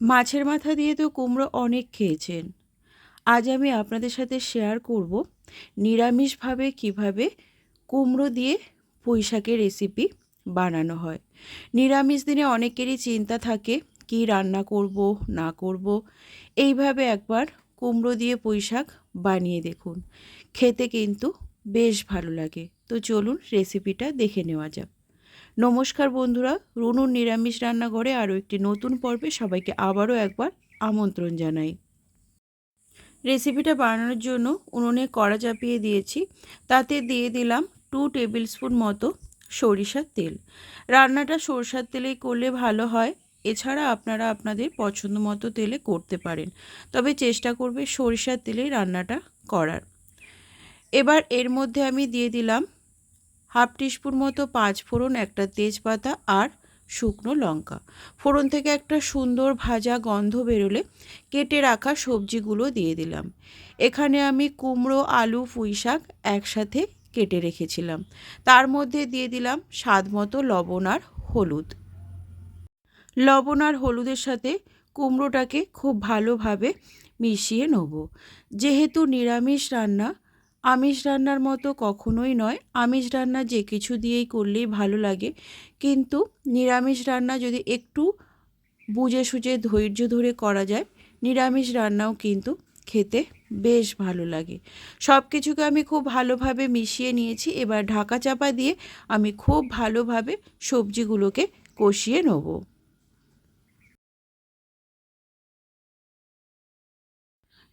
মাছের মাথা দিয়ে তো কুমড়ো অনেক খেয়েছেন। আজ আমি আপনাদের সাথে শেয়ার করব নিরামিষভাবে কীভাবে কুমড়ো দিয়ে পুঁই শাকের রেসিপি বানানো হয়। নিরামিষ দিনে অনেকেরই চিন্তা থাকে, কি রান্না করব, না করব। এইভাবে একবার কুমড়ো দিয়ে পুঁই শাক বানিয়ে দেখুন। খেতে কিন্তু বেশ ভালো লাগে। তো চলুন রেসিপিটা দেখে নেওয়া যাক। নমস্কার বন্ধুরা, রুনুর নিরামিষ রান্নাঘরে আরও একটি নতুন পর্বে সবাইকে আবারও একবার আমন্ত্রণ জানাই। রেসিপিটা বানানোর জন্য উনুনে কড়া চাপিয়ে দিয়েছি, তাতে দিয়ে দিলাম টু টেবিল স্পুন মতো সরিষার তেল। রান্নাটা সরষার তেলেই করলে ভালো হয়, এছাড়া আপনারা আপনাদের পছন্দ মতো তেলে করতে পারেন, তবে চেষ্টা করবে সরিষার তেলেই রান্নাটা করার। এবার এর মধ্যে আমি দিয়ে দিলাম হাফ টিস্পুন মতো পাঁচ ফোড়ন, একটা তেজপাতা আর শুকনো লঙ্কা। ফোড়ন থেকে একটা সুন্দর ভাজা গন্ধ বেরোলে কেটে রাখা সবজিগুলো দিয়ে দিলাম। এখানে আমি কুমড়ো, আলু, পুঁই শাক একসাথে কেটে রেখেছিলাম। তার মধ্যে দিয়ে দিলাম স্বাদ মতো লবণ আর হলুদ। লবণ আর হলুদের সাথে কুমড়োটাকে খুব ভালোভাবে মিশিয়ে নেব। যেহেতু নিরামিষ রান্না আমিষ রান্নার মতো কখনোই নয়। আমিষ রান্না যে কিছু দিয়েই করলেই ভালো লাগে। কিন্তু নিরামিষ রান্না যদি একটু বুঝে সুঝে ধৈর্য ধরে করা যায়, নিরামিষ রান্নাও কিন্তু খেতে বেশ ভালো লাগে। সব কিছুকে আমি খুব ভালোভাবে মিশিয়ে নিয়েছি। এবার ঢাকা চাপা দিয়ে আমি খুব ভালোভাবে সবজিগুলোকে কষিয়ে নেব।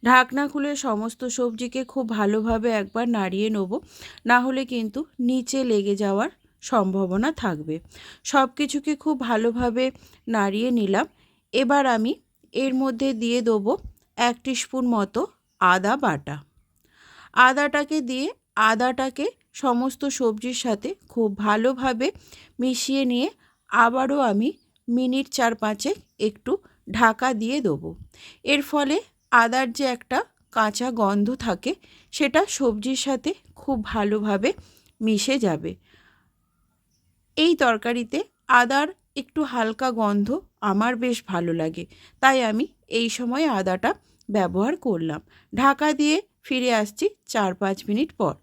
ঢাকনা খুলে সমস্ত সবজিকে খুব ভালোভাবে একবার নাড়িয়ে নেব। না হলে কিন্তু নিচে লেগে যাওয়ার সম্ভাবনা থাকবে। সব কিছুকে খুব ভালোভাবে নাড়িয়ে নিলাম। এবার আমি এর মধ্যে দিয়ে দেবো এক স্পুন মতো আদা বাটা। আদাটাকে দিয়ে আদাটাকে সমস্ত সবজির সাথে খুব ভালোভাবে মিশিয়ে নিয়ে আবারও আমি মিনিট চার পাঁচে একটু ঢাকা দিয়ে দেবো। এর ফলে আদার যে একটা কাঁচা গন্ধ থাকে, সেটা সবজির সাথে খুব ভালোভাবে মিশে যাবে। এই তরকারিতে আদার একটু হালকা গন্ধ আমার বেশ ভালো লাগে, তাই আমি এই সময় আদাটা ব্যবহার করলাম। ঢাকা দিয়ে ফিরে আসছি চার পাঁচ মিনিট পর।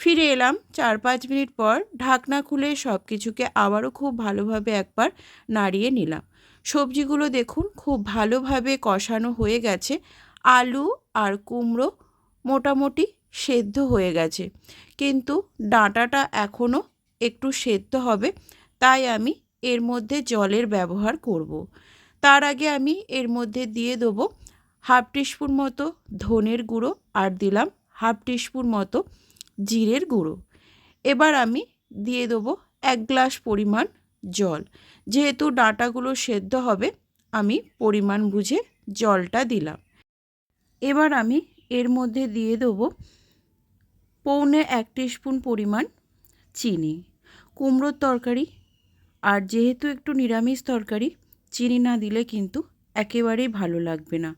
ফিরে এলাম চার পাঁচ মিনিট পর ঢাকনা খুলে সব কিছুকে আবারও খুব ভালোভাবে একবার নাড়িয়ে নিলাম। সবজিগুলো দেখুন খুব ভালোভাবে কষানো হয়ে গেছে। আলু আর কুমড়ো মোটামুটি সেদ্ধ হয়ে গেছে। কিন্তু ডাঁটাটা এখনও একটু সেদ্ধ হবে, তাই আমি এর মধ্যে জলের ব্যবহার করব। তার আগে আমি এর মধ্যে দিয়ে দেবো হাফ টিস্পুন মতো ধনের গুঁড়ো আর দিলাম হাফ টিস্পুন মতো জিরের গুঁড়ো। এবার আমি দিয়ে দেবো এক গ্লাস পরিমাণ জল। যেহেতু ডাঁটাগুলো সেদ্ধ হবে, আমি পরিমাণ বুঝে জলটা দিলাম। এবার আমি এর মধ্যে দিয়ে দেবো পৌনে এক স্পুন পরিমাণ চিনি। কুমড়োর তরকারি, আর যেহেতু একটু নিরামিষ তরকারি, চিনি না দিলে কিন্তু একেবারেই ভালো লাগবে না।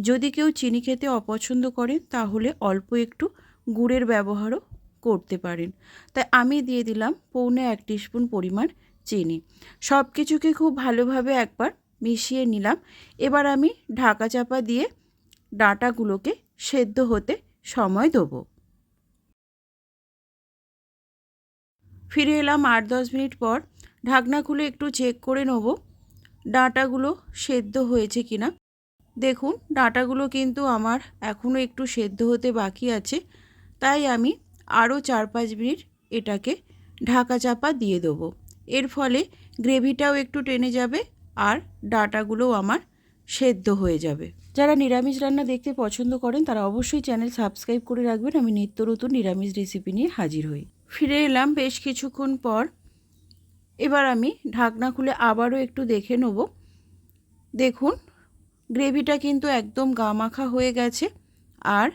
যদি কেউ চিনি খেতে অপছন্দ করে, তাহলে অল্প একটু গুড়ের ব্যবহারও করতে পারেন। তাই আমি দিয়ে দিলাম পৌনে এক স্পুন পরিমাণ চিনি। সব কিছুকে খুব ভালোভাবে একবার মিশিয়ে নিলাম। এবার আমি ঢাকা চাপা দিয়ে ডাঁটাগুলোকে সেদ্ধ হতে সময় দেবো। ফিরে এলাম আট দশ মিনিট পর। ঢাকনা খুলে একটু চেক করে নেব ডাঁটাগুলো সেদ্ধ হয়েছে কিনা। দেখুন, ডাঁটাগুলো কিন্তু আমার এখনও একটু সেদ্ধ হতে বাকি আছে। তাই আমি আরও চার পাঁচ মিনিট এটাকে ঢাকা চাপা দিয়ে দেবো। এর ফলে গ্রেভিটাও একটু টেনে যাবে আর ডাটাগুলোও আমার সেদ্ধ হয়ে যাবে। যারা নিরামিষ রান্না দেখতে পছন্দ করেন, তারা অবশ্যই চ্যানেল সাবস্ক্রাইব করে রাখবেন। আমি নিত্য নতুন নিরামিষ রেসিপি নিয়ে হাজির হই। ফিরে এলাম বেশ কিছুক্ষণ পর। এবার আমি ঢাকনা খুলে আবারও একটু দেখে নেব। দেখুন, গ্রেভিটা কিন্তু একদম গামাখা হয়ে গেছে। আর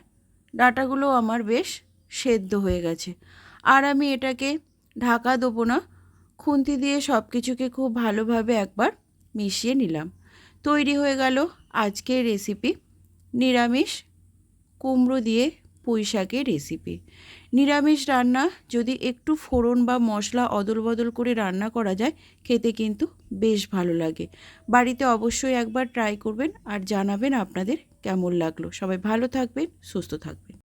ডাটাগুলো আমার বেশ সেদ্ধ হয়ে গেছে। আর আমি এটাকে ঢাকা দেবো না, খুন্তি দিয়ে সব কিছুকে খুব ভালোভাবে একবার মিশিয়ে নিলাম। তৈরি হয়ে গেল আজকের রেসিপি নিরামিষ কুমড়ো দিয়ে পুঁই শাকের রেসিপি নিরামিষ রান্না যদি একটু ফোড়ন বা মশলা অদল বদল করে রান্না করা যায়, খেতে কিন্তু বেশ ভালো লাগে। বাড়িতে অবশ্যই একবার ট্রাই করবেন আর জানাবেন আপনাদের কেমন লাগল। সবাই ভালো থাকবেন, সুস্থ থাকবেন।